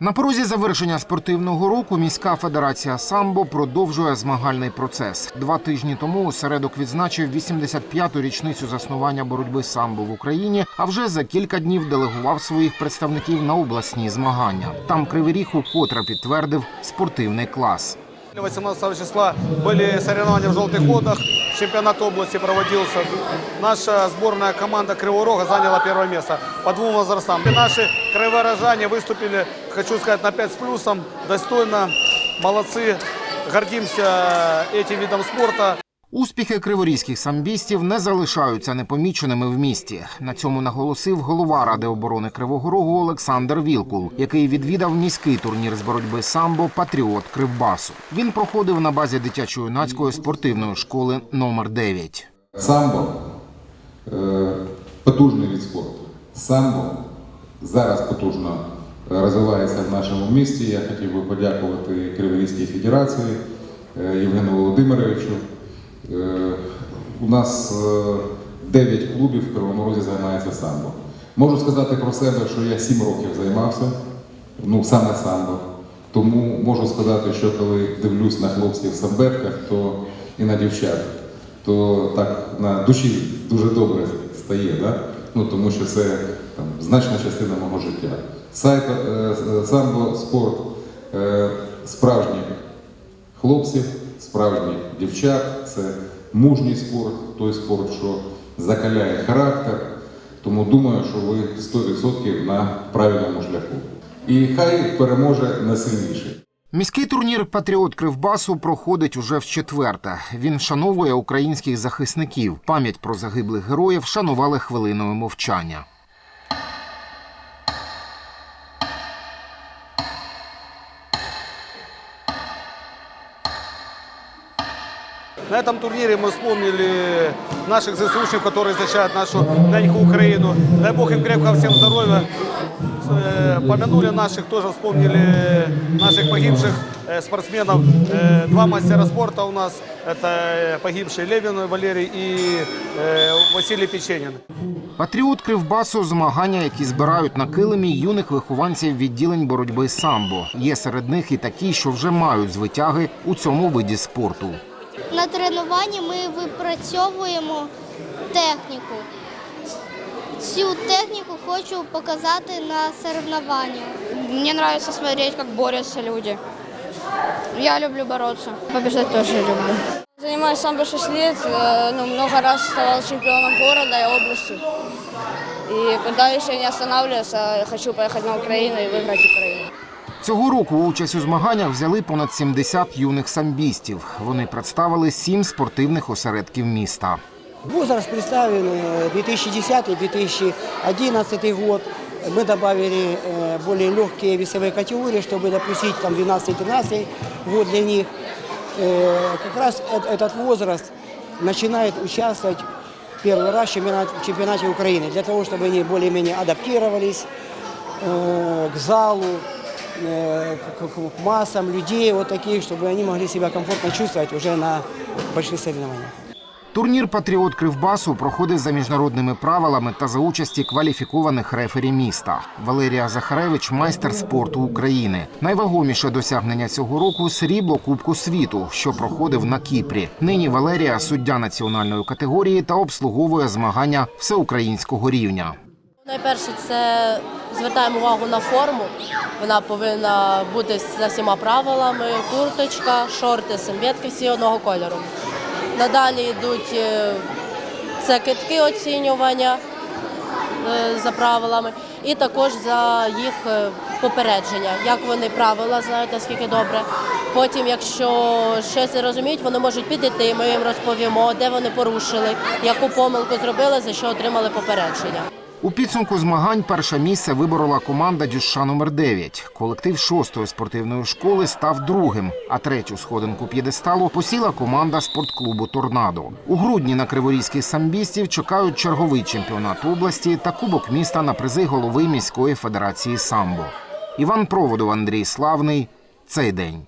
На порозі завершення спортивного року міська федерація самбо продовжує змагальний процес. Два тижні тому осередок відзначив 85-ту річницю заснування боротьби самбо в Україні. А вже за кілька днів делегував своїх представників на обласні змагання. Там Кривий Ріг укотре підтвердив спортивний клас. 18 числа были соревнования в «Желтых водах», чемпионат области проводился. Наша сборная команда Кривого Рога заняла первое место по двум возрастам. И наши краеворожане выступили, хочу сказать, на 5 с плюсом, достойно, молодцы, гордимся этим видом спорта. Успіхи криворізьких самбістів не залишаються непоміченими в місті. На цьому наголосив голова ради оборони Кривого Рогу Олександр Вілкул, який відвідав міський турнір з боротьби самбо Патріот Кривбасу. Він проходив на базі дитячо-юнацької спортивної школи номер 9. Самбо е, потужний від спорту. Самбо зараз потужно розвивається в нашому місті. Я хотів би подякувати Криворізькій Федерації е, Євгену Володимировичу. Е, У нас 9 клубів в Кривому Розі займається самбо. Можу сказати про себе, що я 7 років займався, ну саме самбо. Тому можу сказати, що коли дивлюсь на хлопців в самбетках, то і на дівчат, то так на душі дуже добре стає, да? ну, тому що це там, значна частина мого життя. Сайт, е, е, самбо спорт е, справжніх хлопців, справжніх дівчат, це мужній спорт, той спорт, що закаляє характер. Тому думаю, що ви 100% на правильному шляху. І хай переможе найсильніший. Міський турнір Патріот Кривбасу проходить уже вчетверте. Він вшановує українських захисників. Пам'ять про загиблих героїв вшанували хвилиною мовчання. На этом турнире мы вспомнили наших ЗСУшников, которые защищают нашу неньку Украину. Дай Бог им крепкого всем здоровья. Э, Помянули наших, тоже вспомнили наших погибших э, спортсменов. Э, Два мастера спорта у нас. Это э, погибший Левин Валерий и э, Василий Печенин. Патріот Кривбасу змагання, які збирають на килимі юних вихованців відділень боротьби самбо. Є серед них і такі, що вже мають звитяги у цьому виді спорту. На тренуванні ми випрацьовуємо техніку. Цю техніку хочу показати на соревнованнях. Мне нравится смотреть, как борются люди. Я люблю бороться. Побеждать тоже люблю. Занимаюсь самбо 6 лет, э, ну, много раз ставал чемпионом города и области. И пытаюсь не останавливаться, хочу поехать на Украину и выиграть Украину. Цього року участь у змаганнях взяли понад 70 юних самбістів. Вони представили сім спортивних осередків міста. Возраст представлен э, 2010-2011 год. Мы добавили э, более легкие весовые категории, чтобы допустить там 12-13 год для них. Э, Как раз э- этот возраст начинает участвовать первый раз в чемпионате, в чемпионате Украины, для того, чтобы они более-менее адаптировались э, к залу, э, к- к массам людей вот таких, чтобы они могли себя комфортно чувствовать уже на больших соревнованиях. Турнір Патріот Кривбасу проходить за міжнародними правилами та за участі кваліфікованих рефері міста. Валерія Захаревич майстер спорту України. Найвагоміше досягнення цього року срібло Кубку світу, що проходив на Кіпрі. Нині Валерія суддя національної категорії та обслуговує змагання всеукраїнського рівня. Найперше, це звертаємо увагу на форму. Вона повинна бути за всіма правилами: курточка, шорти, серветки всі одного кольору. Надалі йдуть е, це китки оцінювання е, за правилами, і також за їх е, попередження, як вони правила знають наскільки добре. Потім, якщо щось не розуміють, вони можуть підійти. Ми їм розповімо, де вони порушили, яку помилку зробили, за що отримали попередження. У підсумку змагань перше місце виборола команда Дюша номер 9 Колектив шостої спортивної школи став другим, а третю сходинку п'єдесталу посіла команда спортклубу Торнадо. У грудні на криворізьких самбістів чекають черговий чемпіонат області та кубок міста на призи голови міської федерації самбо. Іван Проводов, Андрій Славний. Цей день.